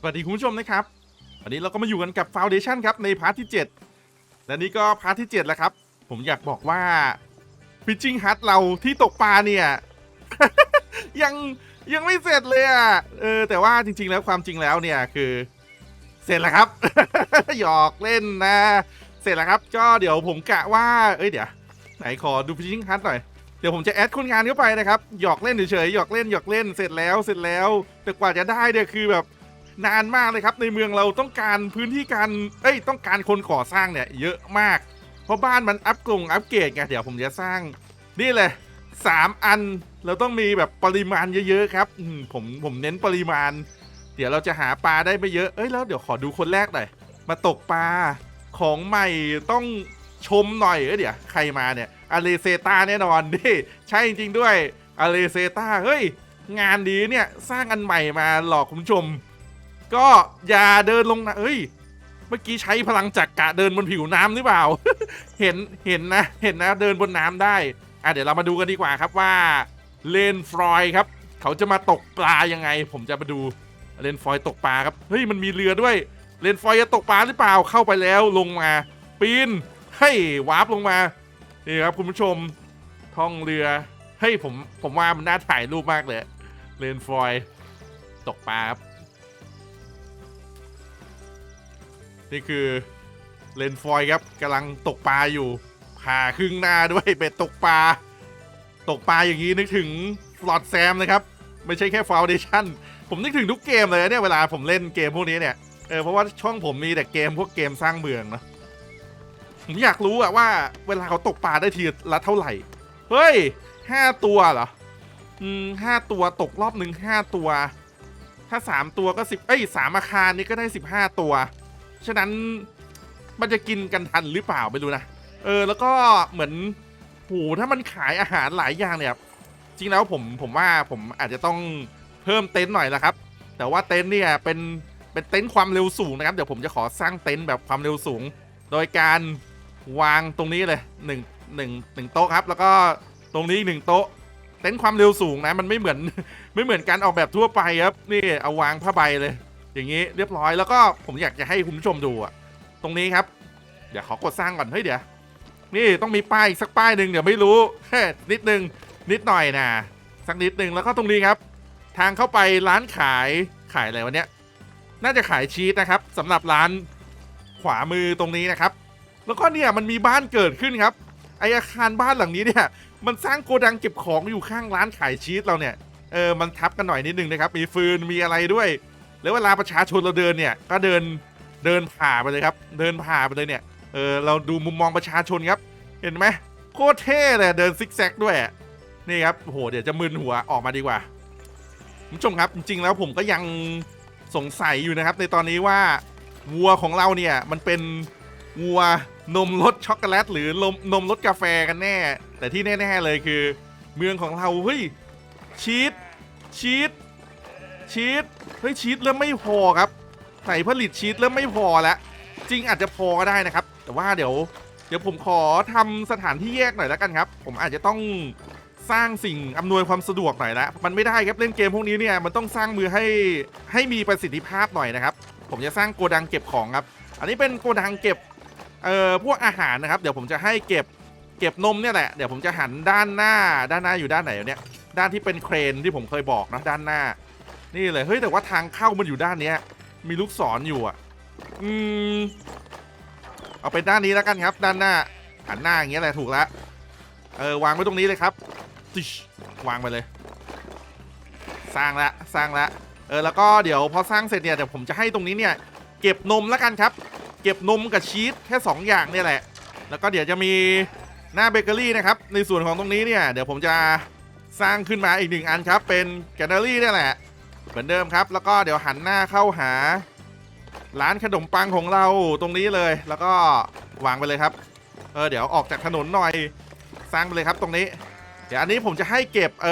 สวัสดีคุณผู้ชมนะครับ วันนี้เราก็มาอยู่กันกับ Foundation ครับในพาร์ทที่ 7 และนี่ก็พาร์ทที่7แล้วครับ ผมอยากบอกว่า Fishing Hut เราที่ตกปลาเนี่ย ยังยังไม่เสร็จเลยอะเออแต่ว่าจริง ๆ แล้วความจริงแล้วเนี่ยคือเสร็จแล้วครับ หยอกเล่นนะ เสร็จแล้วครับก็เดี๋ยวผมกะว่าเอ้ยเดี๋ยวไหนขอดู Fishing Hut หน่อยเดี๋ยวผมจะแอดคนงานเข้าไปนะครับหยอกเล่นเฉยๆหยอกเล่นหยอกเล่นเสร็จแล้วเสร็จแล้ว แต่กว่าจะได้เนี่ยคือแบบ นานมากเลยครับ ในเมืองเราต้องการพื้นที่การเอ้ยต้องการคนก่อสร้างเนี่ยเยอะมาก เพราะบ้านมันอัพกรงอัพเกรดไงเดี๋ยวผมจะสร้างนี่เลยสามอันเราต้องมีแบบปริมาณเยอะๆครับผมผมเน้นปริมาณ เดี๋ยวเราจะหาปลาได้ไม่เยอะเอ้ยแล้วเดี๋ยวขอดูคนแรกหน่อยมาตกปลาของใหม่ต้องชมหน่อยเอ้ยเดี๋ยวใครมาเนี่ยอเลเซตาแน่นอนนี่ใช่จริงๆด้วยอเลเซตาเฮ้ยงานดีเนี่ยสร้างอันใหม่มาหลอกคุณผู้ชม ก็อย่าเดินลงนะเอ้ย เมื่อกี้ใช้พลังจักรกะเดินบนผิวน้ำหรือเปล่า เห็นเห็นนะ เห็นนะเดินบนน้ำได้อะเดี๋ยวเรามาดูกันดีกว่าครับว่าเลนฟรอยครับ เขาจะมาตกปลายังไง ผมจะมาดูเลนฟรอยตกปลาครับเฮ้ยมันมีเรือด้วยเลนฟรอยจะตกปลาหรือเปล่าเข้าไปแล้วลงมาปีนให้ยวาร์ปลงมานี่ครับคุณผู้ชมท่องเรือเฮ้ยผมผมว่ามันน่าถ่ายรูปมากเลยเลนฟรอยตกปลาครับ นี่คือเลนฟอยครับกำลังตกปลาอยู่ผ่าครึ่งหน้าด้วยเป็ดตกปลา ตกปลาอย่างนี้นึกถึงฟลอตแซมนะครับ ไม่ใช่แค่ฟาวเดชั่นผมนึกถึงทุกเกมเลยเนี่ยเวลาผมเล่นเกมพวกนี้เนี่ยเออเพราะว่าช่องผมมีแต่เกมพวกเกมสร้างเมืองเนะผมอยากรู้อะว่าเวลาเขาตกปลาได้ทีละเท่าไหร่ เฮ้ยห้าตัวเหรอ อืมห้าตัวตกรอบหนึ่งห้าตัว ถ้าสามตัวก็สิบเอ้ยสามอาคารนี้ก็ได้สิบห้าตัว ฉะนั้นมันจะกินกันทันหรือเปล่าไม่รู้นะ เออแล้วก็เหมือนโหถ้ามันขายอาหารหลายอย่างเนี่ยจริงแล้วผมผมว่าผมอาจจะต้องเพิ่มเต็นท์หน่อยละครับ แต่ว่าเต็นท์เนี่ยเป็นเป็นเต็นท์ความเร็วสูงนะครับ เดี๋ยวผมจะขอสร้างเต็นท์แบบความเร็วสูง โดยการวางตรงนี้เลยหนึ่งหนึ่งหนึ่งโต๊ะครับ แล้วก็ตรงนี้อีกหนึ่งโต๊ะ เต็นท์ความเร็วสูงนะ มันไม่เหมือนไม่เหมือนการออกแบบทั่วไปครับ นี่เอาวางผ้าใบเลย อย่างนี้เรียบร้อยแล้วก็ผมอยากจะให้คุณผู้ชมดูอะตรงนี้ครับ เดี๋ยวขอกดสร้างก่อนเฮ้ยเดี๋ยวนี่ต้องมีป้ายสักป้ายหนึ่งเดี๋ยวไม่รู้แค่นิดนึงนิดหน่อยนะสักนิดนึงแล้วก็ตรงนี้ครับ ทางเข้าไปร้านขายขายอะไรวะเนี้ยน่าจะขายชีสนะครับสำหรับร้านขวามือตรงนี้นะครับ แล้วก็เนี่ยมันมีบ้านเกิดขึ้นครับไออาคารบ้านหลังนี้เนี่ยมันสร้างโกดังเก็บของอยู่ข้างร้านขายชีสเราเนี่ยเออมันทับกันหน่อยนิดนึงนะครับ มีฟืนมีอะไรด้วย แล้วเวลาประชาชนเราเดินเนี่ยก็เดินเดินผ่าไปเลยครับ เดินผ่าไปเลยเนี่ยเออเราดูมุมมองประชาชนครับ เห็นไหมโคตรเท่เลยเดินซิกแซกด้วยนี่ครับโหเดี๋ยวจะมึนหัวออกมาดีกว่าผู้ชมครับจริงๆแล้วผมก็ยังสงสัยอยู่นะครับ ในตอนนี้ว่าวัวของเราเนี่ยมันเป็นวัวนมรสช็อกโกแลตหรือนมนมรสกาแฟกันแน่ แต่ที่แน่ๆเลยคือ เมืองของเราเฮ้ยชีสชีสชีส ฮ้ยชีสเริ่มไม่พอครับใส่ผลิตชีสเริ่มไม่พอแล้วจริงอาจจะพอก็ได้นะครับ แต่ว่าเดี๋ยว เดี๋ยวผมขอทำสถานที่แยกหน่อยแล้วกันครับ ผมอาจจะต้องสร้างสิ่งอำนวยความสะดวกหน่อยละมันไม่ได้ครับเล่นเกมพวกนี้เนี่ยมันต้องสร้างมือให้ให้มีประสิทธิภาพหน่อยนะครับ ผมจะสร้างโกดังเก็บของครับ อันนี้เป็นโกดังเก็บเอ่อพวกอาหารนะครับ เดี๋ยวผมจะให้เก็บเก็บนมเนี่ยแหละเดี๋ยวผมจะหันด้านหน้าด้านหน้าอยู่ด้านไหนเนี่ยด้านที่เป็นเครนที่ผมเคยบอกนะด้านหน้า นี่เลยเฮ้ยแต่ว่าทางเข้ามันอยู่ด้านเนี้ย มีลูกศรอยู่อะ อืม เอาเป็นด้านนี้แล้วกันครับ ด้านหน้าหันหน้าอย่างเงี้ยแหละถูกแล้วเออวางไว้ตรงนี้เลยครับติชวางไปเลย สร้างละสร้างละเออแล้วก็เดี๋ยวพอสร้างเสร็จเนี่ยเดี๋ยวผมจะให้ตรงนี้เนี่ย เก็บนมแล้วกันครับ เก็บนมกับชีสแค่สองอย่างเนี่ยแหละ แล้วก็เดี๋ยวจะมีหน้าเบเกอรี่นะครับ ในส่วนของตรงนี้เนี่ย เดี๋ยวผมจะสร้างขึ้นมาอีกหนึ่งอันครับ เป็นแกลเลอรี่เนี่ยแหละ เหมือนเดิมครับ แล้วก็เดี๋ยวหันหน้าเข้าหา ร้านขนมปังของเราตรงนี้เลย แล้วก็วางไปเลยครับ เออเดี๋ยวออกจากถนนหน่อยสร้างไปเลยครับตรงนี้ เดี๋ยวอันนี้ผมจะให้เก็บเอ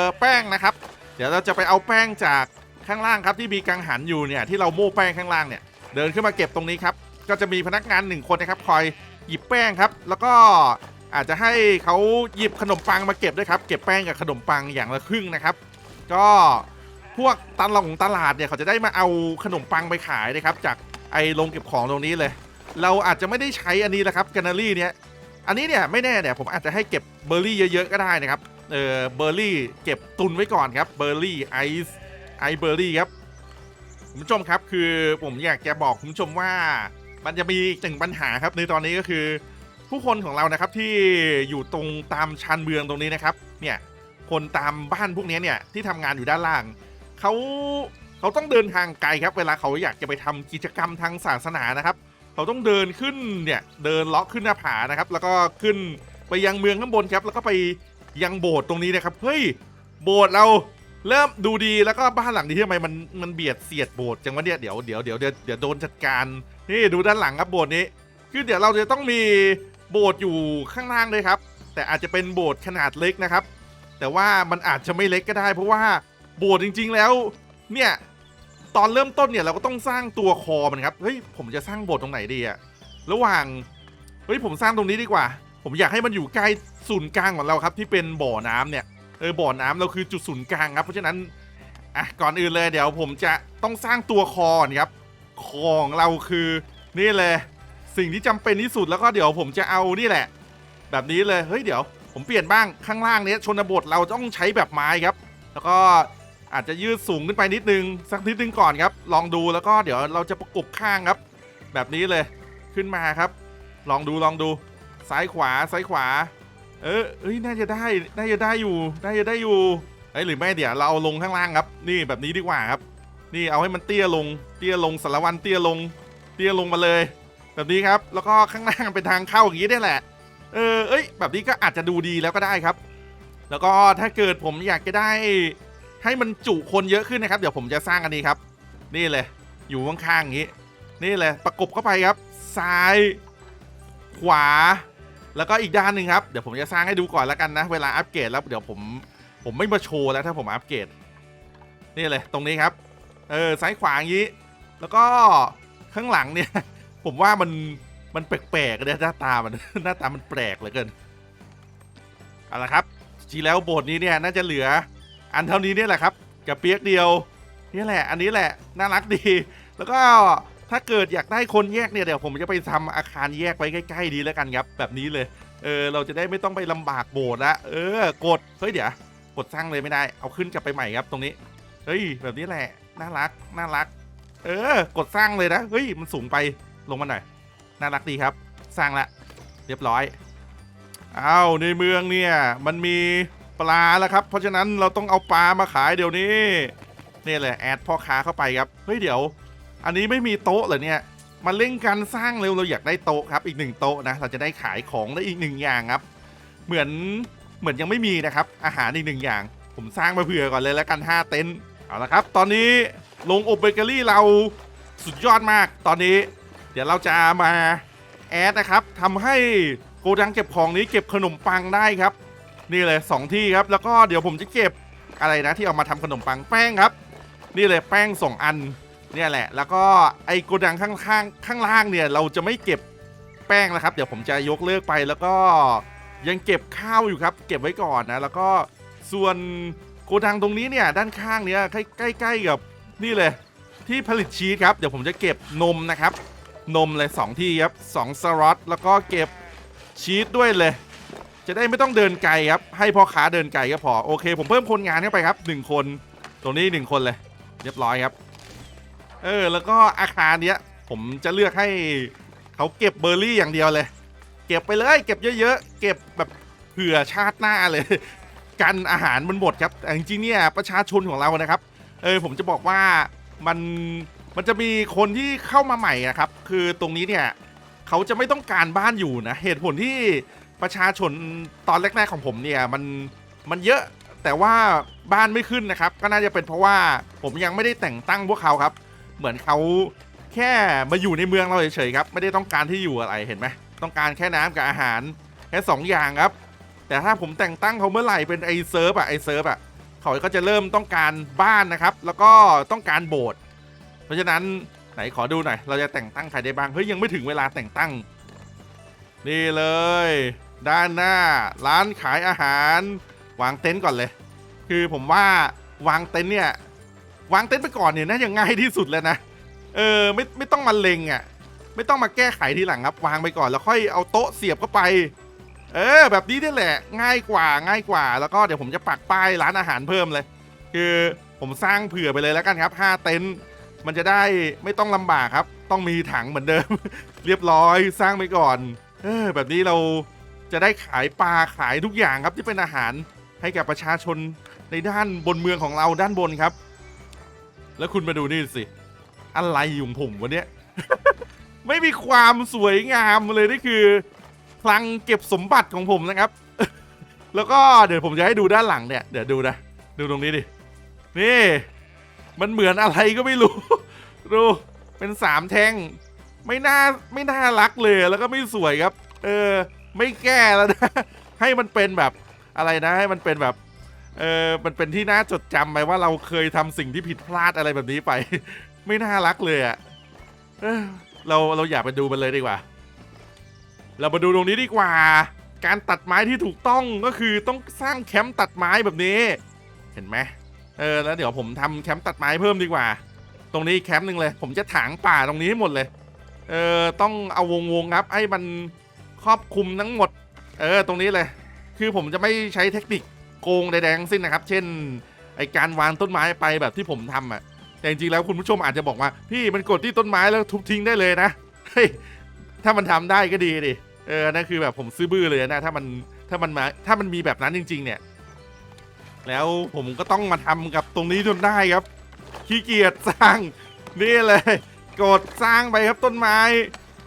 อแป้งนะครับ เดี๋ยวเราจะไปเอาแป้งจากข้างล่างครับที่มีกังหันอยู่เนี่ยที่เราโม่แป้งข้างล่างเนี่ยเดินขึ้นมาเก็บตรงนี้ครับก็จะมีพนักงานหนึ่งคนนะครับคอยหยิบแป้งครับ แล้วก็อาจจะให้เขาหยิบขนมปังมาเก็บด้วยครับ เก็บแป้งกับขนมปังอย่างละครึ่งนะครับ ก็ พวกตลาดตลาดเนี่ยเขาจะได้มาเอาขนมปังไปขายนะครับ จากไอ้โรงเก็บของตรงนี้เลย เราอาจจะไม่ได้ใช้อันนี้แหละครับแกนนารี่เนี่ยอันนี้เนี่ยไม่แน่เนี่ยผมอาจจะให้เก็บเบอร์รี่เยอะๆก็ได้นะครับเออเบอร์รี่เก็บตุนไว้ก่อนครับเบอร์รี่ไอซ์ไอเบอร์รี่ครับคุณผู้ชมครับคือผมอยากจะบอกคุณผู้ชมว่ามันจะมีหนึ่งปัญหาครับในตอนนี้ก็คือ ผู้คนของเรานะครับที่อยู่ตรงตามชานเมืองตรงนี้นะครับเนี่ยคนตามบ้านพวกนี้เนี่ยที่ทำงานอยู่ด้านล่าง เขาเขาต้องเดินทางไกลครับ เวลาเขาอยากจะไปทำกิจกรรมทางศาสนานะครับ เขาต้องเดินขึ้นเนี่ยเดินเลาะขึ้นหน้าผานะครับ แล้วก็ขึ้นไปยังเมืองข้างบนครับ แล้วก็ไปยังโบสถ์ตรงนี้นะครับเฮ้ยโบสถ์เราเริ่มดูดีแล้วก็บ้านหลังนี้ทำไมมันมันเบียดเสียดโบสถ์จังวะเนี่ยเดี๋ยวเดี๋ยวเดี๋ยวเดี๋ยวโดนจัดการนี่ดูด้านหลังครับโบสถ์นี้ คือเดี๋ยวเราจะต้องมีโบสถ์อยู่ข้างล่างเลยครับ แต่อาจจะเป็นโบสถ์ขนาดเล็กนะครับ แต่ว่ามันอาจจะไม่เล็กก็ได้ เพราะว่า โบสถ์จริง ๆ แล้ว เนี่ย ตอนเริ่มต้นเนี่ยเราก็ต้องสร้างตัวคอมันครับ เฮ้ยผมจะสร้างโบสถ์ตรงไหนดีอะระหว่าง เฮ้ยผมสร้างตรงนี้ดีกว่า ผมอยากให้มันอยู่ใกล้ศูนย์กลางของเราครับ ที่เป็นบ่อน้ำเนี่ย เออบ่อน้ำเราคือจุดศูนย์กลางครับ เพราะฉะนั้น อะก่อนอื่นเลยเดี๋ยวผมจะต้องสร้างตัวคอก่อนครับ คอของเราคือนี่เลย สิ่งที่จำเป็นที่สุดแล้วก็เดี๋ยวผมจะเอานี่แหละ แบบนี้เลย เฮ้ยเดี๋ยว ผมเปลี่ยนบ้างข้างล่างเนี้ยชนบทเราต้องใช้แบบไม้ครับ แล้วก็ อาจจะยืดสูงขึ้นไปนิดนึง สักนิดนึงก่อนครับ ลองดูแล้วก็เดี๋ยวเราจะประกบข้างครับ แบบนี้เลยขึ้นมาครับ ลองดูลองดู ซ้ายขวาซ้ายขวา เออเอ้ยน่าจะได้น่าจะได้อยู่น่าจะได้อยู่เอ้หรือไม่เดี๋ยวเราเอาลงข้างล่างครับ นี่แบบนี้ดีกว่าครับ นี่เอาให้มันเตี้ยลง เตี้ยลงสารวันเตี้ยลง เตี้ยลงมาเลย แบบนี้ครับ แล้วก็ข้างล่างเป็นทางเข้าอย่างนี้ได้แหละ เออเอ้ย แบบนี้ก็อาจจะดูดีแล้วก็ได้ครับ แล้วก็ถ้าเกิดผมอยากจะได้ ให้มันจุคนเยอะขึ้นนะครับ เดี๋ยวผมจะสร้างอันนี้ครับ นี่เลย อยู่ข้างๆอย่างนี้ นี่เลยประกบเข้าไปครับ ซ้าย ขวา แล้วก็อีกด้านหนึ่งครับ เดี๋ยวผมจะสร้างให้ดูก่อนแล้วกันนะ เวลาอัปเกรดแล้วเดี๋ยวผมผมไม่มาโชว์แล้วถ้าผมอัปเกรดนี่เลยตรงนี้ครับ เออซ้ายขวาอย่างนี้ แล้วก็ข้างหลังเนี่ย ผมว่ามันมันแปลกๆเลยหน้าตามันหน้าตามันแปลกเหลือเกินเอาละครับจริงแล้วโบทนี้เนี่ยน่าจะเหลือ อันเท่านี้เนี่ยแหละครับกับเปียกเดียวนี่แหละ อันนี้แหละน่ารักดี แล้วก็ถ้าเกิดอยากได้คนแยกเนี่ยเดี๋ยวผมจะไปทำอาคารแยกไว้ใกล้ๆดีแล้วกันครับ แบบนี้เลย เออเราจะได้ไม่ต้องไปลำบากโบสถ์ละเออกดเฮ้ยเดี๋ยวกดสร้างเลยไม่ได้ เอาขึ้นกลับไปใหม่ครับตรงนี้เฮ้ยแบบนี้แหละน่ารักน่ารัก เออกดสร้างเลยนะเฮ้ยมันสูงไปลงมาหน่อยน่ารักดีครับ สร้างละ เรียบร้อยอ้าวในเมืองเนี่ยมันมี ปลาแล้วครับ เพราะฉะนั้นเราต้องเอาปลามาขายเดี๋ยวนี้นี่เลยแอดพ่อค้าเข้าไปครับเฮ้ยเดี๋ยว อันนี้ไม่มีโต๊ะเหรอเนี่ยมาเล่นกันสร้างเร็วเราอยากได้โต๊ะครับ อีกหนึ่งโต๊ะนะเราจะได้ขายของได้อีกหนึ่งอย่างครับ เหมือนเหมือนยังไม่มีนะครับ อาหารอีกหนึ่งอย่าง ผมสร้างมาเผื่อก่อนเลยแล้วกัน 5 เต็นท์เอาละครับ ตอนนี้ลงอบเบเกอรี่เราสุดยอดมากตอนนี้ เดี๋ยวเราจะมาแอดนะครับทำให้โกดังเก็บของนี้เก็บขนมปังได้ครับ นี่เลยสองที่ครับ แล้วก็เดี๋ยวผมจะเก็บอะไรนะที่เอามาทำขนมปังแป้งครับ นี่เลยแป้งสองอันเนี่ยแหละ แล้วก็ไอโกดังข้างข้างข้างล่างเนี่ยเราจะไม่เก็บแป้งแล้วครับ เดี๋ยวผมจะยกเลิกไปแล้วก็ยังเก็บข้าวอยู่ครับ เก็บไว้ก่อนนะแล้วก็ส่วนโกดังตรงนี้เนี่ยด้านข้างเนี่ยใกล้ๆกับนี่เลยที่ผลิตชีสครับ เดี๋ยวผมจะเก็บนมนะครับ นมเลย2ที่ครับ2สล็อตแล้วก็เก็บชีสด้วยเลย จะได้ไม่ต้องเดินไกลครับ ให้พ่อค้าเดินไกลก็พอ โอเค ผมเพิ่มคนงานเข้าไปครับ 1 คน ตรงนี้ 1 คนเลย เรียบร้อยครับ เออ แล้วก็อาคารเนี้ย ผมจะเลือกให้เขาเก็บเบอร์รี่อย่างเดียวเลย เก็บไปเลย เก็บเยอะๆ เก็บแบบเผื่อชาติหน้าเลย กันอาหารมันหมดครับ แต่จริงๆเนี่ยประชาชนของเรานะครับ เออ ผมจะบอกว่ามันมันจะมีคนที่เข้ามาใหม่นะครับ คือตรงนี้เนี่ยเขาจะไม่ต้องการบ้านอยู่นะ เหตุผลที่ ประชาชนตอนแรกๆของผมเนี่ยมันมันเยอะแต่ว่าบ้านไม่ขึ้นนะครับ ก็น่าจะเป็นเพราะว่าผมยังไม่ได้แต่งตั้งพวกเขาครับ เหมือนเขาแค่มาอยู่ในเมืองเราเฉยๆครับ ไม่ได้ต้องการที่อยู่อะไรเห็นไหมต้องการแค่น้ำกับอาหารแค่สองอย่างครับ แต่ถ้าผมแต่งตั้งเขาเมื่อไหร่เป็นไอเซิร์ฟอะไอเซิร์ฟอะเขาก็จะเริ่มต้องการบ้านนะครับ แล้วก็ต้องการโบสถ์เพราะฉะนั้นไหนขอดูหน่อยเราจะแต่งตั้งใครได้บ้างเฮ้ยยังไม่ถึงเวลาแต่งตั้ง นี่เลย ด้านหน้าร้านขายอาหาร วางเต็นท์ก่อนเลย คือผมว่าวางเต็นท์เนี่ยวางเต็นท์ไปก่อนเนี่ยน่าจะง่ายที่สุดแล้วนะเออไม่ไม่ต้องมาเล็งอะ ไม่ต้องมาแก้ไขทีหลังครับ วางไปก่อนแล้วค่อยเอาโต๊ะเสียบเข้าไป เออ แบบนี้นี่แหละ ง่ายกว่าง่ายกว่า แล้วก็เดี๋ยวผมจะปักป้ายร้านอาหารเพิ่มเลย คือผมสร้างเผื่อไปเลยแล้วกันครับห้าเต็นท์มันจะได้ไม่ต้องลำบากครับ ต้องมีถังเหมือนเดิม เรียบร้อยสร้างไปก่อน เออแบบนี้เรา จะได้ขายปลาขายทุกอย่างครับที่เป็นอาหารให้กับประชาชนในด้านบนเมืองของเราด้านบนครับ แล้วคุณมาดูนี่สิ อะไรอยู่ผมวันนี้ ไม่มีความสวยงามเลยนี่คือคลังเก็บสมบัติของผมนะครับ แล้วก็เดี๋ยวผมจะให้ดูด้านหลังเนี่ย เดี๋ยวดูนะ ดูตรงนี้ดิ นี่ มันเหมือนอะไรก็ไม่รู้ ดูเป็นสามแท่ง ไม่น่าไม่น่ารักเลยแล้วก็ไม่สวยครับ เออ ไม่แก้แล้วนะ ให้มันเป็นแบบอะไรนะ ให้มันเป็นแบบเออมันเป็นที่น่าจดจำไปว่าเราเคยทำสิ่งที่ผิดพลาดอะไรแบบนี้ไป ไม่น่ารักเลยอะ่ะเราเราอยากไปดูมันเลยดีกว่า เรามาดูตรงนี้ดีกว่า การตัดไม้ที่ถูกต้องก็คือต้องสร้างแคมป์ตัดไม้แบบนี้ เห็นไหมเออแล้วเดี๋ยวผมทำแคมป์ตัดไม้เพิ่มดีกว่า ตรงนี้แคมป์หนึ่งเลย ผมจะถางป่าตรงนี้ให้หมดเลย เออต้องเอาวงวงครับให้มัน ครอบคลุมทั้งหมด เออตรงนี้เลย คือผมจะไม่ใช้เทคนิคโกงใดๆทั้งสิ้นนะครับ เช่นไอการวางต้นไม้ไปแบบที่ผมทำอะ แต่จริงๆแล้วคุณผู้ชมอาจจะบอกว่า พี่มันกดที่ต้นไม้แล้วทุบทิ้งได้เลยนะเฮ้ยถ้ามันทำได้ก็ดีดิเออนั่นคือแบบผมซื้อบื้อเลยนะถ้ามันถ้ามันมาถ้ามันมีแบบนั้นจริง ๆ เนี่ย แล้วผมก็ต้องมาทำกับตรงนี้จนได้ครับขี้เกียจสร้างนี่เลยกดสร้างไปครับต้นไม้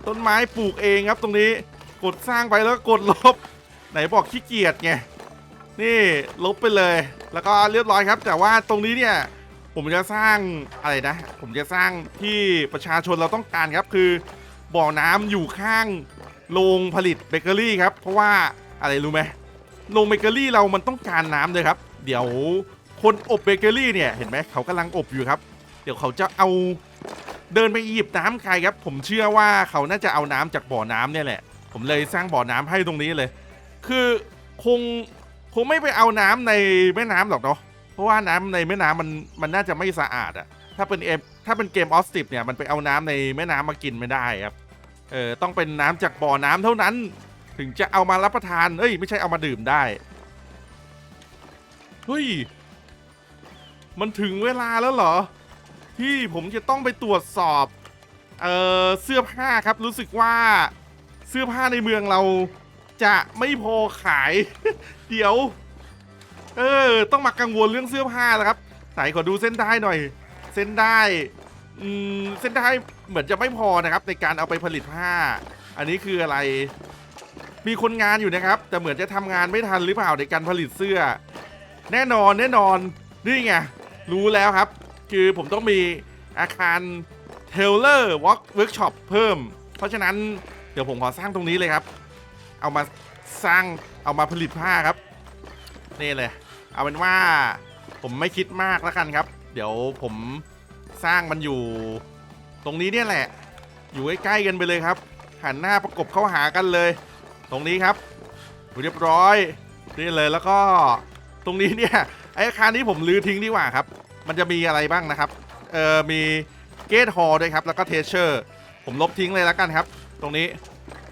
ต้นไม้ปลูกเองครับตรงนี้ กดสร้างไปแล้วก็กดลบ ไหนบอกขี้เกียจไง นี่ลบไปเลย แล้วก็เรียบร้อยครับ แต่ว่าตรงนี้เนี่ยผมจะสร้างอะไรนะ ผมจะสร้างที่ประชาชนเราต้องการครับ คือบ่อน้ำอยู่ข้างโรงผลิตเบเกอรี่ครับ เพราะว่าอะไรรู้ไหมโรงเบเกอรี่เรามันต้องการน้ำเลยครับ เดี๋ยวคนอบเบเกอรี่เนี่ยเห็นไหมเขากำลังอบอยู่ครับ เดี๋ยวเขาจะเอาเดินไปหยิบน้ำใครครับ ผมเชื่อว่าเขาน่าจะเอาน้ำจากบ่อน้ำเนี่ยแหละ ผมเลยสร้างบ่อน้ำให้ตรงนี้เลย คือคงคงไม่ไปเอาน้ำในแม่น้ำหรอกเนาะเพราะว่าน้ำในแม่น้ำมันมันน่าจะไม่สะอาดอะถ้าเป็นเอมถ้าเป็นเกมออสติปเนี่ยมันไปเอาน้ำในแม่น้ำมากินไม่ได้ครับเออต้องเป็นน้ำจากบ่อน้ำเท่านั้น ถึงจะเอามารับประทานเอ้ยไม่ใช่เอามาดื่มได้เฮ้ยมันถึงเวลาแล้วเหรอ ที่ผมจะต้องไปตรวจสอบเอ่อเสื้อผ้าครับรู้สึกว่า เสื้อผ้าในเมืองเราจะไม่พอขาย เดี๋ยว เออ ต้องมากังวลเรื่องเสื้อผ้าแล้วครับไหนขอดูเส้นได้หน่อย เส้นได้อืมเส้นได้เหมือนจะไม่พอนะครับ ในการเอาไปผลิตผ้า อันนี้คืออะไร มีคนงานอยู่นะครับ แต่เหมือนจะทำงานไม่ทันหรือเปล่าในการผลิตเสื้อ แน่นอนแน่นอนนี่ไงรู้แล้วครับ คือผมต้องมีอาคารเทเลอร์วอล์กเวิร์กช็อปเพิ่ม เพราะฉะนั้น เดี๋ยวผมขอสร้างตรงนี้เลยครับ เอามาสร้างเอามาผลิตผ้าครับ นี่เลย เอาเป็นว่าผมไม่คิดมากแล้วกันครับ เดี๋ยวผมสร้างมันอยู่ ตรงนี้เนี่ยแหละ อยู่ใกล้ๆกันไปเลยครับ หันหน้าประกบเข้าหากันเลย ตรงนี้ครับเรียบร้อยนี่เลยแล้วก็ตรงนี้เนี่ยไออาคารนี้ผมลื้อทิ้งดีกว่าครับ มันจะมีอะไรบ้างนะครับ เออมีเกตฮอลด้วยครับ แล้วก็เทเชอร์ ผมลบทิ้งเลยแล้วกันครับ ตรงนี้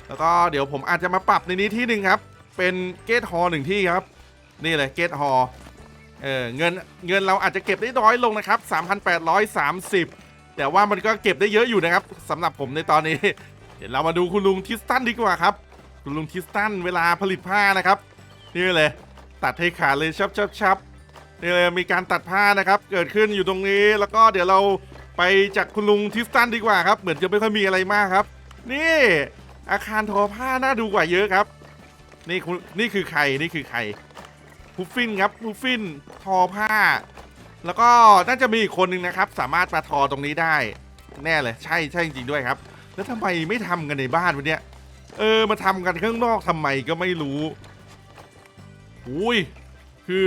แล้วก็เดี๋ยวผมอาจจะมาปรับในนี้ที่หนึ่งครับ เป็นเกตฮอลหนึ่งที่ครับ นี่เลยเกตฮอลเออเงินเงินเราอาจจะเก็บได้น้อยลงนะครับ 3,830 แต่ว่ามันก็เก็บได้เยอะอยู่นะครับสำหรับผมในตอนนี้ เดี๋ยวเรามาดูคุณลุงทิสตันดีกว่าครับ คุณลุงทิสตันเวลาผลิตผ้านะครับ นี่เลย ตัดให้ขาดเลยชับชับชับนี่เลยมีการตัดผ้านะครับ เกิดขึ้นอยู่ตรงนี้แล้วก็เดี๋ยวเราไปจากคุณลุงทิสตันดีกว่าครับ เหมือนจะไม่ค่อยมีอะไรมากครับ นี่ อาคารทอผ้าน่าดูกว่าเยอะครับ นี่คุณนี่คือใครนี่คือใครพุฟฟินครับพุฟฟินทอผ้า แล้วก็น่าจะมีอีกคนหนึ่งนะครับ สามารถมาทอตรงนี้ได้ แน่เลย ใช่ใช่จริงด้วยครับ แล้วทำไมไม่ทำกันในบ้านวันเนี้ยเออมาทำกันข้างนอกทำไมก็ไม่รู้อุ้ยคือ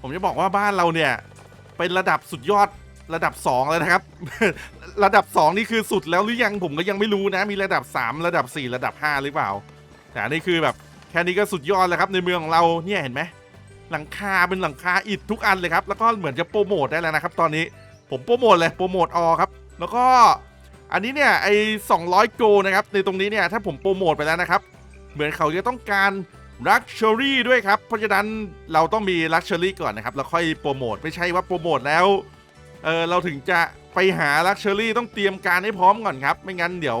ผมจะบอกว่าบ้านเราเนี่ย เป็นระดับสุดยอด ระดับ 2 แล้วนะครับ ระดับ 2 นี่คือสุดแล้วหรือยังผมก็ยังไม่รู้นะ มีระดับ 3 ระดับ 4 ระดับ 5 หรือเปล่า แต่นี่คือแบบแค่นี้ก็สุดยอดแล้วครับในเมืองของเราเนี่ยเห็นไหมหลังคาเป็นหลังคาอิฐทุกอันเลยครับแล้วก็เหมือนจะโปรโมทได้แล้วนะครับ ตอนนี้ผมโปรโมทเลยโปรโมทออครับ แล้วก็อันนี้เนี่ยไอ้200 โกนะครับในตรงนี้เนี่ยถ้าผมโปรโมทไปแล้วนะครับ เหมือนเขาจะต้องการ Luxury ด้วยครับ เพราะฉะนั้นเราต้องมี Luxury ก่อนนะครับ แล้วค่อยโปรโมท ไม่ใช่ว่าโปรโมทแล้ว เออเราถึงจะไปหา Luxury ต้องเตรียมการให้พร้อมก่อนครับ ไม่งั้นเดี๋ยว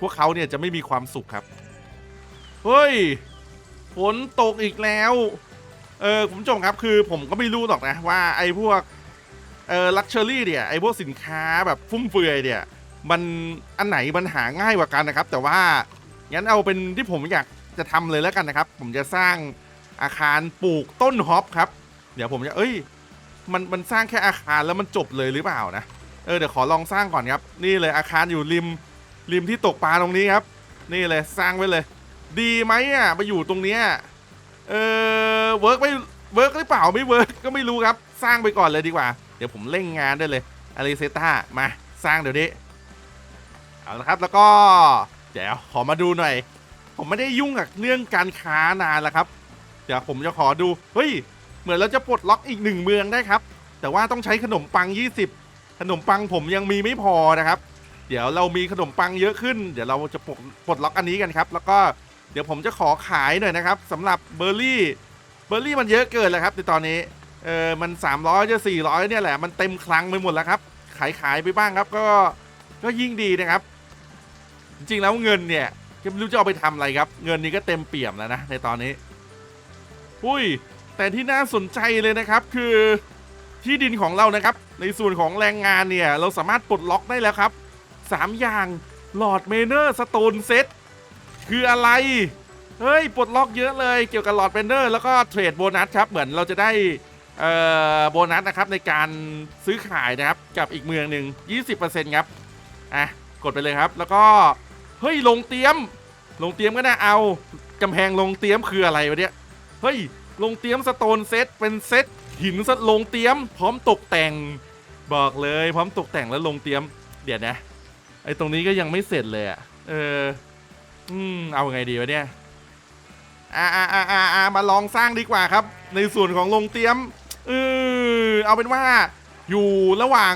พวกเขาเนี่ยจะไม่มีความสุขครับ เฮ้ยฝนตกอีกแล้ว เออคุณผู้ชมครับคือผมก็ไม่รู้หรอกนะว่าไอ้พวกเออลักชัวรี่เนี่ยไอ้พวกสินค้าแบบฟุ่มเฟือยเนี่ยมันอันไหนมันหาง่ายกว่ากันนะครับ แต่ว่างั้นเอาเป็นที่ผมอยากจะทำเลยแล้วกันนะครับ ผมจะสร้างอาคารปลูกต้นฮอปครับ เดี๋ยวผมจะเอ้ย มันมันสร้างแค่อาคารแล้วมันจบเลยหรือเปล่านะ เออเดี๋ยวขอลองสร้างก่อนครับ นี่เลยอาคารอยู่ริมริมที่ตกปลาตรงนี้ครับ นี่เลยสร้างไว้เลย ดีไหมอะไปอยู่ตรงเนี้ยเออเวิร์กไม่เวิร์กหรือเปล่าไม่เวิร์กก็ไม่รู้ครับ สร้างไปก่อนเลยดีกว่า เดี๋ยวผมเร่งงานได้เลยอาริเซต้ามาสร้างเดี๋ยวนี้เอาละครับแล้วก็เดี๋ยวขอมาดูหน่อย ผมไม่ได้ยุ่งกับเรื่องการค้านานแล้วครับ เดี๋ยวผมจะขอดู เฮ้ย เหมือนเราจะปลดล็อกอีกหนึ่งเมืองได้ครับ แต่ว่าต้องใช้ขนมปัง 20 ขนมปังผมยังมีไม่พอนะครับ เดี๋ยวเรามีขนมปังเยอะขึ้น เดี๋ยวเราจะปลดปลดล็อกอันนี้กันครับ แล้วก็เดี๋ยวผมจะขอขายหน่อยนะครับสำหรับเบอร์รี่เบอร์รี่มันเยอะเกินแล้วครับในตอนนี้เออมัน 300จะ400เนี่ยแหละมันเต็มคลังไปหมดแล้วครับ ขายขายไปบ้างครับก็ก็ยิ่งดีนะครับ จริงๆแล้วเงินเนี่ยก็ไม่รู้จะเอาไปทำอะไรครับ เงินนี้ก็เต็มเปี่ยมแล้วนะในตอนนี้ อุ้ย แต่ที่น่าสนใจเลยนะครับคือที่ดินของเรานะครับ ในส่วนของแรงงานเนี่ย เราสามารถปลดล็อกได้แล้วครับ 3 อย่างหลอดเมเนอร์สโตนเซตคืออะไร เฮ้ย ปลดล็อกเยอะเลยเกี่ยวกับหลอดเมเนอร์แล้วก็เทรดโบนัสครับ เหมือนเราจะได้โบนัสนะครับในการซื้อขายนะครับ กับอีกเมืองหนึ่ง20%ครับ อะ กดไปเลยครับ แล้วก็ เฮ้ยลงเตียม ลงเตียมก็น่าเอากำแพงลงเตียมคืออะไรวะเนี่ยเฮ้ย ลงเตียมสโตนเซตเป็นเซตหินสลงเตียม พร้อมตกแต่ง บอกเลยพร้อมตกแต่งแล้วลงเตียม เดี๋ยวนะ ไอ้ตรงนี้ก็ยังไม่เสร็จเลยอะเออ อืม เอาไงดีวะเนี่ยอ่าอ่าอ่าอ่ามาลองสร้างดีกว่าครับ ในส่วนของลงเตียมเออเอาเป็นว่าอยู่ระหว่าง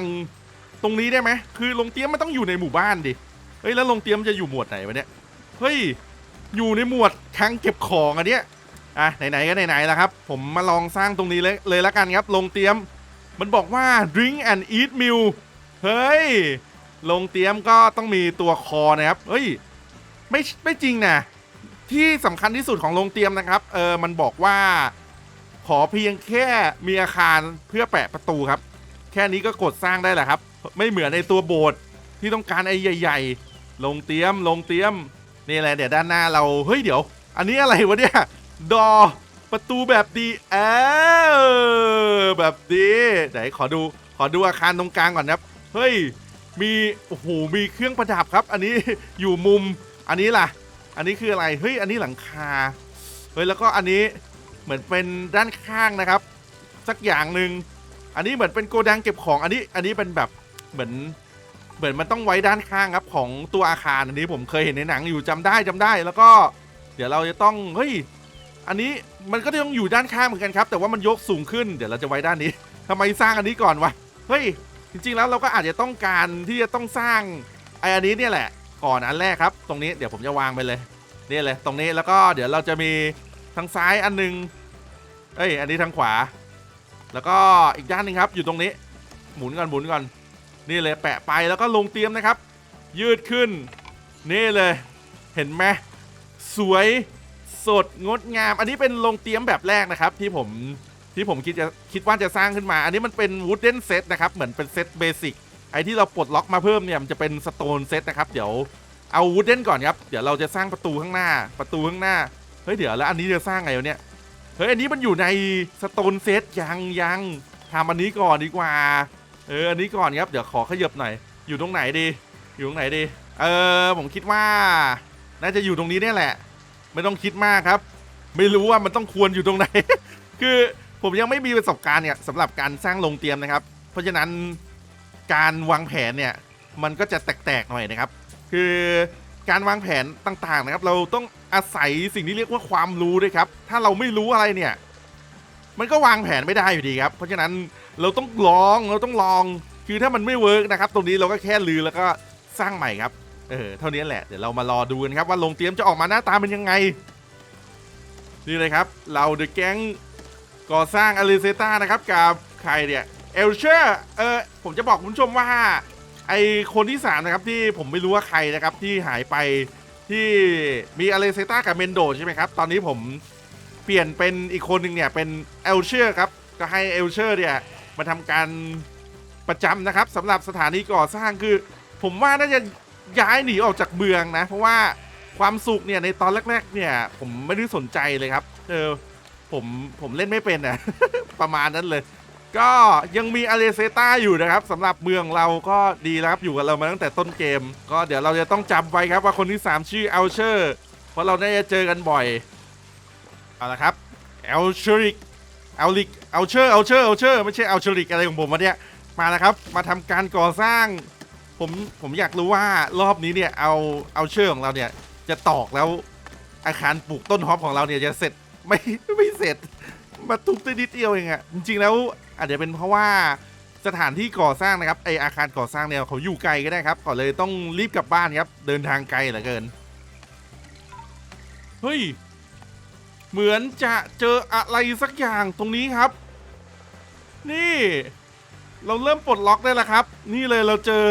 ตรงนี้ได้ไหมคือลงเตียมมันต้องอยู่ในหมู่บ้านดิเฮ้ยแล้วลงเตียมจะอยู่หมวดไหนวะเนี่ยเฮ้ยอยู่ในหมวดคลังเก็บของอันเนี้ย อะไหนๆก็ไหนๆแล้วครับ ผมมาลองสร้างตรงนี้เลยเลยละกันครับ ลงเตรียม มันบอกว่า drink and eat meal เฮ้ย ลงเตรียมก็ต้องมีตัวคอนะครับ เฮ้ย ไม่ไม่จริงนะที่สำคัญที่สุดของโรงเตรียมนะครับ เออ มันบอกว่า ขอเพียงแค่มีอาคารเพื่อแปะประตูครับ แค่นี้ก็กดสร้างได้แหละครับ ไม่เหมือนในตัวโบสถ์ที่ต้องการไอ้ใหญ่ ๆ ลงเตรียม ลงเตรียม นี่แหละเดี๋ยวด้านหน้าเรา เฮ้ยเดี๋ยว อันนี้อะไรวะเนี่ย ดอ ประตูแบบดีเออแบบดีไหนขอดูขอดูอาคารตรงกลางก่อนครับ เฮ้ย มี โอ้โห มีเครื่องประดับครับ อันนี้อยู่มุม อันนี้ล่ะ อันนี้คืออะไร เฮ้ย อันนี้หลังคา เฮ้ย แล้วก็อันนี้เหมือนเป็นด้านข้างนะครับ สักอย่างหนึ่ง อันนี้เหมือนเป็นโกดังเก็บของ อันนี้ อันนี้เป็นแบบเหมือน เหมือนมันต้องไว้ด้านข้างครับของตัวอาคาร อันนี้ผมเคยเห็นในหนังอยู่จำได้จำได้ แล้วก็ เดี๋ยวเราจะต้อง เฮ้ย อันนี้มันก็ต้องอยู่ด้านข้างเหมือนกันครับ แต่ว่ามันยกสูงขึ้นเดี๋ยวเราจะไว้ด้านนี้ทำไมสร้างอันนี้ก่อนวะเฮ้ยจริงๆแล้วเราก็อาจจะต้องการที่จะต้องสร้างไออันนี้เนี่ยแหละ ก่อนอันแรกครับ ตรงนี้เดี๋ยวผมจะวางไปเลยนี่เลยตรงนี้แล้วก็เดี๋ยวเราจะมีทางซ้ายอันหนึงเอ้ยอันนี้ทางขวา แล้วก็อีกด้านหนึงครับ อยู่ตรงนี้ หมุนก่อนหมุนก่อนนี่เลยแปะไปแล้วก็ลงเตรียมนะครับ ยืดขึ้น นี่เลย เห็นไหมสวย สดงดงาม อันนี้เป็นลงเตรียมแบบแรกนะครับ ที่ผมที่ผมคิดจะคิดว่าจะสร้างขึ้นมา อันนี้มันเป็น wooden set นะครับ เหมือนเป็นเซตเบสิกไอที่เราปลดล็อกมาเพิ่มเนี่ยมันจะเป็น stone set นะครับ เดี๋ยวเอา wooden ก่อนครับ เดี๋ยวเราจะสร้างประตูข้างหน้า ประตูข้างหน้า เฮ้ยเดี๋ยวแล้วอันนี้จะสร้างไงวะเนี่ย เฮ้ยอันนี้มันอยู่ใน stone set ยังยังทำอันนี้ก่อนดีกว่า เอออันนี้ก่อนครับ เดี๋ยวขอขยับหน่อย อยู่ตรงไหนดี อยู่ตรงไหนดี เออผมคิดว่า น่าจะอยู่ตรงนี้เนี่ยแหละ ไม่ต้องคิดมากครับ ไม่รู้ว่ามันต้องควรอยู่ตรงไหน คือผมยังไม่มีประสบการณ์เนี่ยสำหรับการสร้างโรงเตรียมนะครับ เพราะฉะนั้นการวางแผนเนี่ยมันก็จะแตกๆหน่อยนะครับ คือการวางแผนต่างๆนะครับ เราต้องอาศัยสิ่งที่เรียกว่าความรู้ด้วยครับ ถ้าเราไม่รู้อะไรเนี่ย มันก็วางแผนไม่ได้อยู่ดีครับ เพราะฉะนั้นเราต้องลองเราต้องลอง คือถ้ามันไม่เวิร์กนะครับ ตรงนี้เราก็แค่ลือแล้วก็สร้างใหม่ครับ เออเท่านี้แหละเดี๋ยวเรามารอดูกันครับว่าลงเตรียมจะออกมาหน้าตาเป็นยังไงนี่เลยครับเราเดอะแก๊งก่อสร้างอลิเซต้านะครับกับใครเนี่ยเอลเชอร์เออผมจะบอกคุณผู้ชมว่าไอคนที่สามนะครับที่ผมไม่รู้ว่าใครนะครับที่หายไปที่มีอเลเซต้ากับเมนโดใช่ไหมครับ ตอนนี้ผมเปลี่ยนเป็นอีกคนหนึ่งเนี่ยเป็นเอลเชอร์ครับ ก็ให้เอลเชอร์เนี่ยมาทำการประจำนะครับสำหรับสถานีก่อสร้างคือ ผมว่าน่าจะ ย้ายหนีออกจากเมืองนะ เพราะว่าความสุขเนี่ยในตอนแรก ๆ เนี่ย ผมไม่ได้สนใจเลยครับ เออผมผมเล่นไม่เป็นอะประมาณนั้นเลย ก็ยังมีอาเลเซต้าอยู่นะครับสำหรับเมืองเราก็ดีแล้วครับอยู่กับเรามาตั้งแต่ต้นเกม ก็เดี๋ยวเราจะต้องจำไว้ครับว่าคนที่ 3 ชื่อเอลเชอร์เพราะเราได้จะเจอกันบ่อยเอาละครับเอลเชอริกเอลลิกเอลเชอร์เอลเชอร์เอลเชอร์ไม่ใช่เอลเชอริกอะไรของผมวะเนี่ยมาแล้วครับ มาทำการก่อสร้าง ผมผมอยากรู้ว่ารอบนี้เนี่ยเอาเอาเชอร์ของเราเนี่ย จะตอกแล้วอาคารปลูกต้นฮอปของเราเนี่ยจะเสร็จไม่ไม่เสร็จ มาทุบได้นิดเดียวเองอะจริงๆแล้วอาจจะเป็นเพราะว่าสถานที่ก่อสร้างนะครับไออาคารก่อสร้างเนี่ยเขาอยู่ไกลก็ได้ครับก็เลยต้องรีบกลับบ้านครับ เดินทางไกลเหลือเกินเฮ้ยเหมือนจะเจออะไรสักอย่างตรงนี้ครับ นี่ เราเริ่มปลดล็อกได้แล้วครับ นี่เลยเราเจอ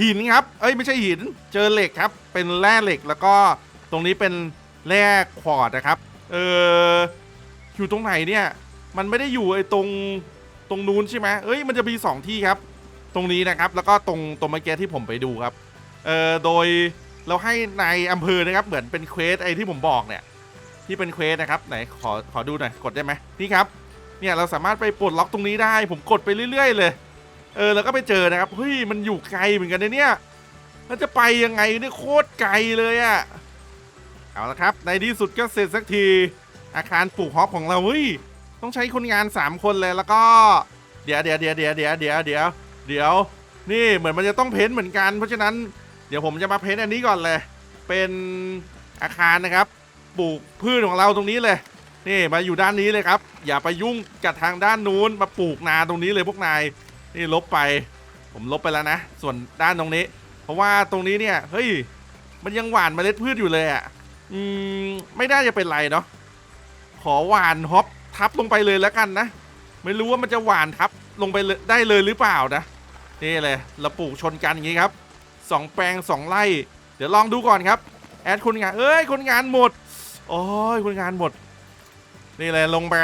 หินครับ เอ้ยไม่ใช่หิน เจอเหล็กครับ เป็นแร่เหล็กแล้วก็ตรงนี้เป็นแร่ควอดนะครับ เอออยู่ตรงไหนเนี่ย มันไม่ได้อยู่ไอ้ตรงตรงนู้นใช่ไหมเอ้ยมันจะมีสองที่ครับ ตรงนี้นะครับ แล้วก็ตรงตรงเมื่อกี้ที่ผมไปดูครับ เออโดยเราให้ในอำเภอนะครับ เหมือนเป็นเควสไอ้ที่ผมบอกเนี่ย ที่เป็นเควสนะครับไหนขอขอดูหน่อยกดได้ไหมนี่ครับ เนี่ยเราสามารถไปปลดล็อกตรงนี้ได้ ผมกดไปเรื่อย ๆ เลย เออแล้วก็ไปเจอนะครับเฮ้ยมันอยู่ไกลเหมือนกันนะเนี่ยแล้วจะไปยังไงเนี่ยโคตรไกลเลยอะเอาละครับ ในที่สุดก็เสร็จสักที อาคารปลูกฮอปของเราเฮ้ยต้องใช้คนงาน 3 คนเลยแล้วก็ เดี๋ยวเดี๋ยวเดี๋ยวเดี๋ยวเดี๋ยวเดี๋ยวเดี๋ยวเดี๋ยว นี่เหมือนมันจะต้องเพ้นเหมือนกัน เพราะฉะนั้นเดี๋ยวผมจะมาเพ้นอันนี้ก่อนเลย เป็นอาคารนะครับ ปลูกพืชของเราตรงนี้เลย นี่มาอยู่ด้านนี้เลยครับ อย่าไปยุ่งกับทางด้านนู้นมาปลูกนาตรงนี้เลยพวกนาย นี่ลบไป ผมลบไปแล้วนะ ส่วนด้านตรงนี้ เพราะว่าตรงนี้เนี่ยเฮ้ยมันยังหวานเมล็ดพืชอยู่เลยอะ อืมไม่ได้จะเป็นไรเนาะขอหวานฮอปทับลงไปเลยแล้วกันนะ ไม่รู้ว่ามันจะหวานทับลงไปได้เลยหรือเปล่านะนี่เลยเราปลูกชนกันอย่างนี้ครับสองแปลงสองไร่เดี๋ยวลองดูก่อนครับ แอดคนงาน เอ้ยคนงานหมด โอ้ยคนงานหมด นี่เลยลงไป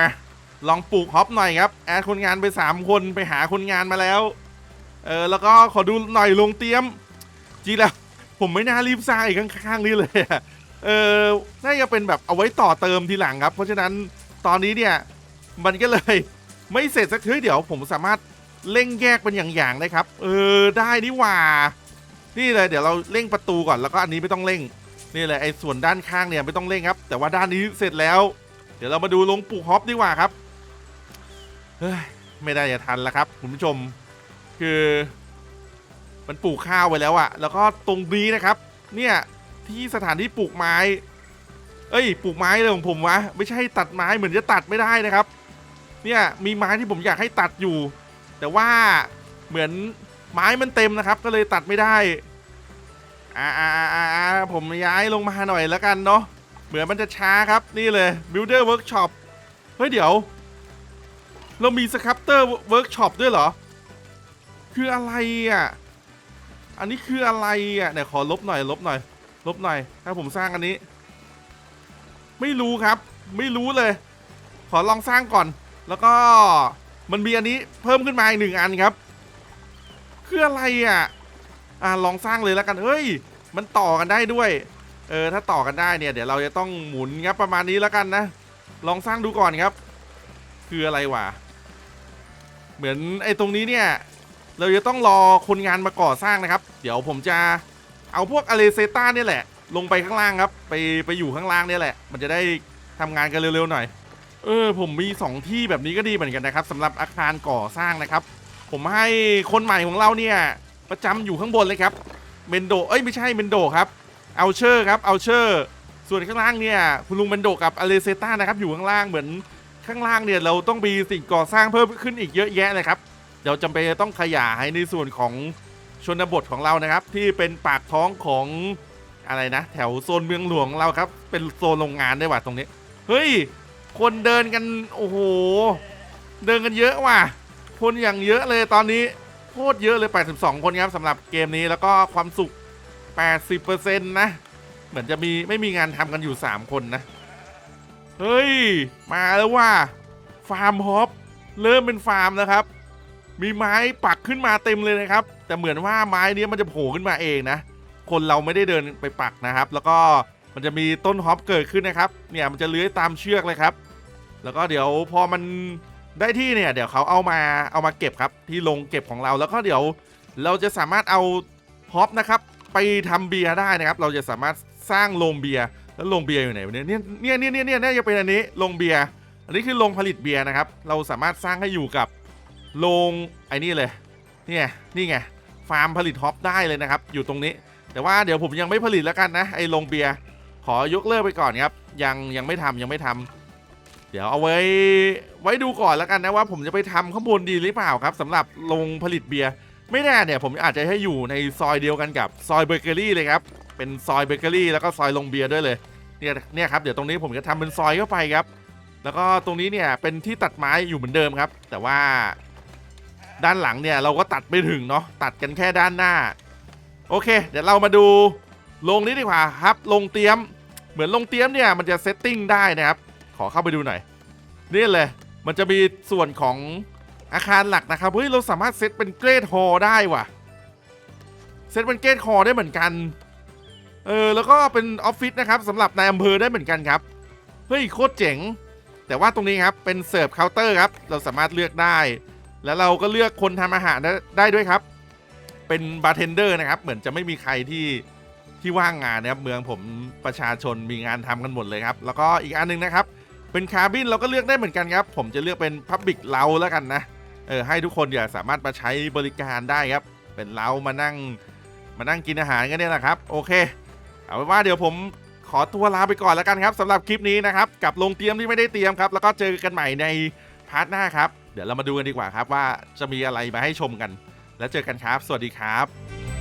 ลองปลูกฮอปหน่อยครับ แอดคนงานไป 3 คนไปหาคนงานมาแล้ว เออแล้วก็ขอดูหน่อยลงเตรียมจริงแล้วผมไม่น่ารีบสร้างอีกข้างๆนี้เลยเออน่าจะเป็นแบบเอาไว้ต่อเติมทีหลังครับ เพราะฉะนั้นตอนนี้เนี่ยมันก็เลยไม่เสร็จสักทีเดี๋ยวผมสามารถเร่งแยกเป็นอย่างๆได้ครับ เออได้นี่หว่า นี่เลยเดี๋ยวเราเร่งประตูก่อนแล้วก็อันนี้ไม่ต้องเร่ง นี่เลยไอ้ส่วนด้านข้างเนี่ยไม่ต้องเร่งครับ แต่ว่าด้านนี้เสร็จแล้ว เดี๋ยวเรามาดูลงปลูกฮอปดีกว่าครับ เฮ้ยไม่ได้จะทันแล้วครับคุณผู้ชม คือ มันปลูกข้าวไว้แล้วอะแล้วก็ตรงนี้นะครับ เนี่ยที่สถานที่ปลูกไม้ เอ้ยปลูกไม้เลยของผมวะไม่ใช่ตัดไม้เหมือนจะตัดไม่ได้นะครับ เนี่ยมีไม้ที่ผมอยากให้ตัดอยู่ แต่ว่าเหมือนไม้มันเต็มนะครับ ก็เลยตัดไม่ได้อ่าอ่าอ่าอ่าผมย้ายลงมาหน่อยแล้วกันเนาะเหมือนมันจะช้าครับนี่เลย Builder Workshop เฮ้ยเดี๋ยว เรามีสครับเตอร์เวิร์กช็อปด้วยเหรอ คืออะไรอะ อันนี้คืออะไรอะเนี่ยขอลบหน่อย ลบหน่อย ลบหน่อย ถ้าผมสร้างอันนี้ ไม่รู้ครับ ไม่รู้เลย ขอลองสร้างก่อน แล้วก็มันมีอันนี้เพิ่มขึ้นมาอีกหนึ่งอันครับ คืออะไรอะ อ่าลองสร้างเลยแล้วกัน เฮ้ย มันต่อกันได้ด้วย เออ ถ้าต่อกันได้เนี่ย เดี๋ยวเราจะต้องหมุนครับประมาณนี้แล้วกันนะ ลองสร้างดูก่อนครับ คืออะไรวะ เหมือนไอ้ตรงนี้เนี่ย เราจะต้องรอคนงานมาก่อสร้างนะครับ เดี๋ยวผมจะเอาพวกอเลเซต้าเนี่ยแหละ ลงไปข้างล่างครับ ไปไปอยู่ข้างล่างเนี่ยแหละ มันจะได้ทำงานกันเร็วๆหน่อย เออ ผมมี 2 ที่แบบนี้ก็ดีเหมือนกันนะครับสำหรับอาคารก่อสร้างนะครับ ผมให้คนใหม่ของเราเนี่ยประจำอยู่ข้างบนเลยครับเมนโดเอ้ยไม่ใช่เมนโดครับเอาเชอร์ครับเอาเชอร์ส่วนข้างล่างเนี่ยคุณลุงเมนโดกับอเลเซต้านะครับอยู่ข้างล่างเหมือน ข้างล่างเนี่ยเราต้องมีสิ่งก่อสร้างเพิ่มขึ้นอีกเยอะแยะเลยครับเดี๋ยวจำเป็นจะต้องขยายในส่วนของชนบทของเรานะครับ ที่เป็นปากท้องของอะไรนะ แถวโซนเมืองหลวงเราครับ เป็นโซนโรงงานด้วยว่ะตรงนี้เฮ้ยคนเดินกันโอ้โหเดินกันเยอะว่ะคนอย่างเยอะเลยตอนนี้โคตรเยอะเลย 82 คนครับสำหรับเกมนี้แล้วก็ความสุข 80%นะ เหมือนจะมีไม่มีงานทำกันอยู่ 3 คนนะ เฮ้ย มาแล้วว่า ฟาร์มฮอปเริ่มเป็นฟาร์มแล้วครับ มีไม้ปักขึ้นมาเต็มเลยนะครับ แต่เหมือนว่าไม้เนี้ยมันจะโผล่ขึ้นมาเองนะ คนเราไม่ได้เดินไปปักนะครับ แล้วก็มันจะมีต้นฮอปเกิดขึ้นนะครับ เนี่ยมันจะเลื้อยตามเชือกเลยครับ แล้วก็เดี๋ยวพอมันได้ที่เนี่ย เดี๋ยวเขาเอามาเอามาเก็บครับ ที่ลงเก็บของเราแล้วก็เดี๋ยวเราจะสามารถเอาฮอปนะครับ ไปทำเบียร์ได้นะครับ เราจะสามารถสร้างโรงเบียร์ แล้วโรงเบียร์อยู่ไหนวะเนี่ยเนี่ยเนี่ยเนี่ยเนี่ยน่าจะเป็นอันนี้โรงเบียร์อันนี้คือโรงผลิตเบียร์นะครับ เราสามารถสร้างให้อยู่กับโรงไอ้นี่เลยเนี่ยนี่ไงฟาร์มผลิตฮอปได้เลยนะครับ อยู่ตรงนี้ แต่ว่าเดี๋ยวผมยังไม่ผลิตแล้วกันนะไอ้โรงเบียร์ขอยกเลิกไปก่อนครับ ยังยังไม่ทำยังไม่ทำเดี๋ยวเอาไว้ไว้ดูก่อนแล้วกันนะว่า ผมจะไปทำข้างบนดีหรือเปล่าครับสำหรับโรงผลิตเบียร์ไม่แน่เนี่ยผมอาจจะให้อยู่ในซอยเดียวกันกับซอยเบเกอรี่เลยครับ เป็นซอยเบเกอรี่แล้วก็ซอยโรงเบียร์ด้วยเลยเนี่ยเนี่ยครับเดี๋ยวตรงนี้ผมจะทำเป็นซอยเข้าไปครับ แล้วก็ตรงนี้เนี่ยเป็นที่ตัดไม้อยู่เหมือนเดิมครับ แต่ว่าด้านหลังเนี่ยเราก็ตัดไม่ถึงเนาะตัดกันแค่ด้านหน้า โอเค เดี๋ยวเรามาดูโรงนี้ดีกว่าครับโรงเตรียม เหมือนโรงเตรียมเนี่ยมันจะเซตติ้งได้นะครับ ขอเข้าไปดูหน่อยนี่เลยมันจะมีส่วนของอาคารหลักนะครับเฮ้ยเราสามารถเซตเป็นเกรดฮอลได้ว่ะเซตเป็นเกรดฮอลได้เหมือนกัน เออแล้วก็เป็นออฟฟิศนะครับสำหรับนายอำเภอได้เหมือนกันครับ เฮ้ยโคตรเจ๋ง แต่ว่าตรงนี้ครับเป็นเสิร์ฟเคาน์เตอร์ครับ เราสามารถเลือกได้ แล้วเราก็เลือกคนทำอาหารได้ด้วยครับ เป็นบาร์เทนเดอร์นะครับ เหมือนจะไม่มีใครที่ที่ว่างงานนะครับ เมืองผมประชาชนมีงานทำกันหมดเลยครับ แล้วก็อีกอันหนึงนะครับ เป็นคาร์บินเราก็เลือกได้เหมือนกันครับ ผมจะเลือกเป็นพับบิกเลาแล้วกันนะ เออให้ทุกคนอย่าสามารถมาใช้บริการได้ครับ เป็นเลามานั่งมานั่งกินอาหารกันเนี่ยแหละครับ โอเค เอาเป็นว่าเดี๋ยวผมขอตัวลาไปก่อนแล้วกันครับสำหรับคลิปนี้นะครับ กับลงเตรียมที่ไม่ได้เตรียมครับ แล้วก็เจอกันใหม่ในพาร์ทหน้าครับ เดี๋ยวเรามาดูกันดีกว่าครับว่าจะมีอะไรมาให้ชมกัน แล้วเจอกันครับ สวัสดีครับ